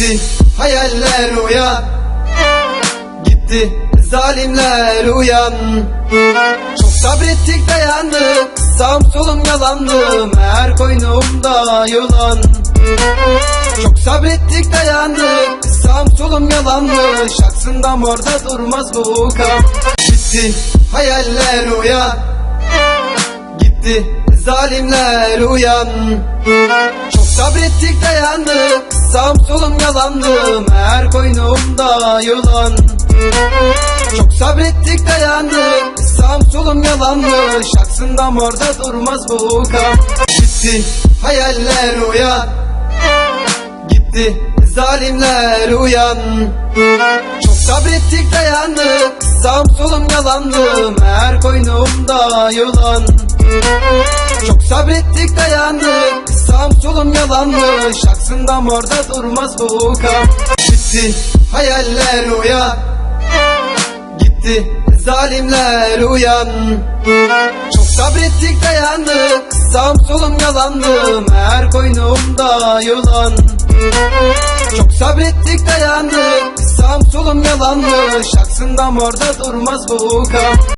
Bitti hayaller uyan. Gitti zalimler uyan. Çok sabrettik dayandık. Sağım solum yalandı Meğer koynumda yılan. Çok sabrettik dayandık. Sağım solum yalandı. Şaksından orada durmaz bu kan. Bitti hayaller uyan. Gitti zalimler uyan. Çok sabrettik dayandık Sağım solum yalandı Meğer koynumda yılan. Çok sabrettik dayandık Sağım solum yalandı. Şaksından orada durmaz bu kan. Bitti hayaller uyan Gitti zalimler uyan. Çok sabrettik dayandık Sağım solum yalandı Meğer koynumda yılan. Çok sabrettik dayandık Sağım solum yalandı Şaksından orada durmaz bu kan Bitti hayaller uyan Gitti zalimler uyan. Çok sabrettik dayandık. Sağım solum yalandı Meğer koynumda yılan. Çok sabrettik dayandık. Sağım solum yalandı Şaksından orada durmaz bu kan